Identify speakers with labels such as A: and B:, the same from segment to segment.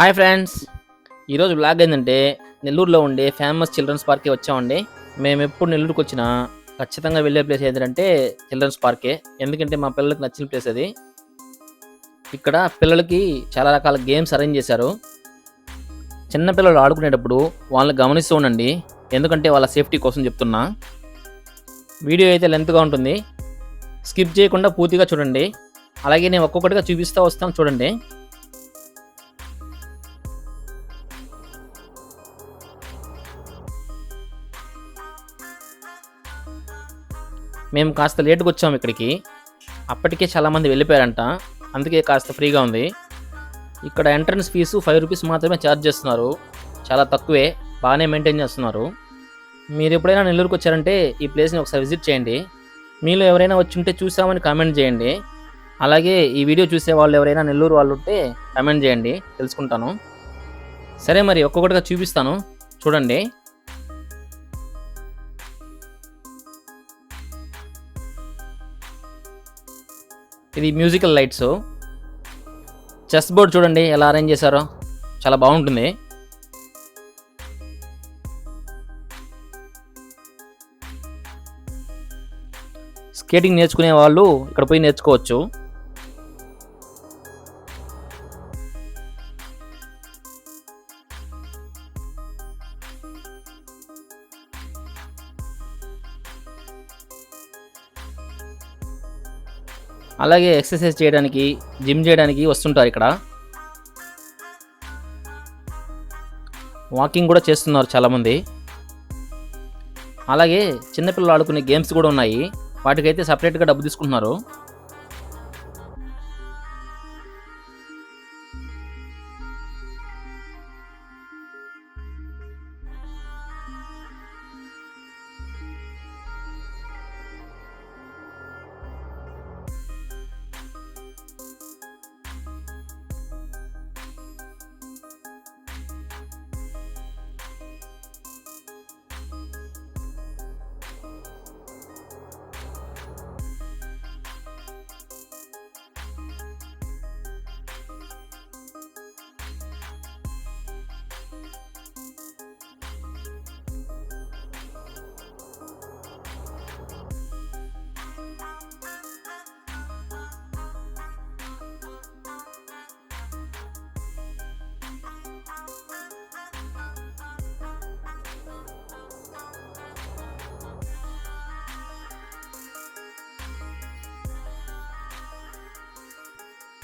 A: Hi friends. ఈరోజు blog ఏంటంటే నెల్లూరులో ఉండే ఫేమస్ చిల్డ్రన్స్ పార్కే వచ్చామండి. మేము ఎప్పుడు నెల్లూరుకి వచ్చినా ఖచ్చితంగా వెళ్ళే ప్లేస్ ఏంటంటే చిల్డ్రన్స్ పార్కే ఎందుకంటే మా పిల్లలకి నచ్చిన ప్లేస్ అది. ఇక్కడ పిల్లలకి చాలా రకాల గేమ్స్ అరేంజ్ చేశారు. చిన్న పిల్లలు ఆడుకునేటప్పుడు వాళ్ళని గమనిస్తూ ఉండండి. ఎందుకంటే వాళ్ళ సేఫ్టీ కోసం చెప్తున్నా. వీడియో అయితే లెంత్గా ఉంటుంది. స్కిప్ చేయకుండా పూర్తిగా చూడండి. అలాగే నేను ఒక్కొక్కటిగా చూపిస్తూ వస్తాను చూడండి. మేము కాస్త లేట్గా వచ్చాము ఇక్కడికి. అప్పటికే చాలామంది వెళ్ళిపోయారంట. అందుకే కాస్త ఫ్రీగా ఉంది. ఇక్కడ ఎంట్రన్స్ ఫీజు ఫైవ్ రూపీస్ మాత్రమే ఛార్జ్ చేస్తున్నారు. చాలా తక్కువే. బాగానే మెయింటైన్ చేస్తున్నారు. మీరు ఎప్పుడైనా నెల్లూరుకు వచ్చారంటే ఈ ప్లేస్ని ఒకసారి విజిట్ చేయండి. మీలో ఎవరైనా వచ్చి ఉంటే చూసామని కామెంట్ చేయండి. అలాగే ఈ వీడియో చూసే వాళ్ళు ఎవరైనా నెల్లూరు వాళ్ళు ఉంటే కామెంట్ చేయండి. తెలుసుకుంటాను. సరే మరి ఒక్కొక్కటిగా చూపిస్తాను. చూడండి. ఇది మ్యూజికల్ లైట్స్ చెస్ బోర్డ్ చూడండి ఎలా అరేంజ్ చేశారో. చాలా బాగుంటుంది. స్కేటింగ్ నేర్చుకునే వాళ్ళు ఇక్కడ పోయి నేర్చుకోవచ్చు. అలాగే ఎక్సర్సైజ్ చేయడానికి జిమ్ చేయడానికి వస్తుంటారు ఇక్కడ. వాకింగ్ కూడా చేస్తున్నారు చాలామంది. అలాగే చిన్నపిల్లలు ఆడుకునే గేమ్స్ కూడా ఉన్నాయి. వాటికైతే సపరేట్గా డబ్బు తీసుకుంటున్నారు.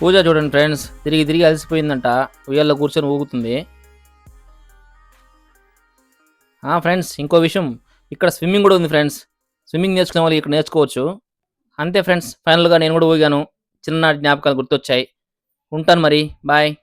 A: పూజ చూడండి ఫ్రెండ్స్ తిరిగి తిరిగి అలసిపోయిందంట. ఉయ్యాల్లో కూర్చొని ఊగుతుంది. ఆ, ఫ్రెండ్స్ ఇంకో విషయం. ఇక్కడ స్విమ్మింగ్ కూడా ఉంది ఫ్రెండ్స్ స్విమ్మింగ్ నేర్చుకునే వాళ్ళు ఇక్కడ నేర్చుకోవచ్చు. అంతే ఫ్రెండ్స్ ఫైనల్గా నేను కూడా ఊగాను. చిన్ననాటి జ్ఞాపకాలు గుర్తొచ్చాయి. ఉంటాను మరి. బాయ్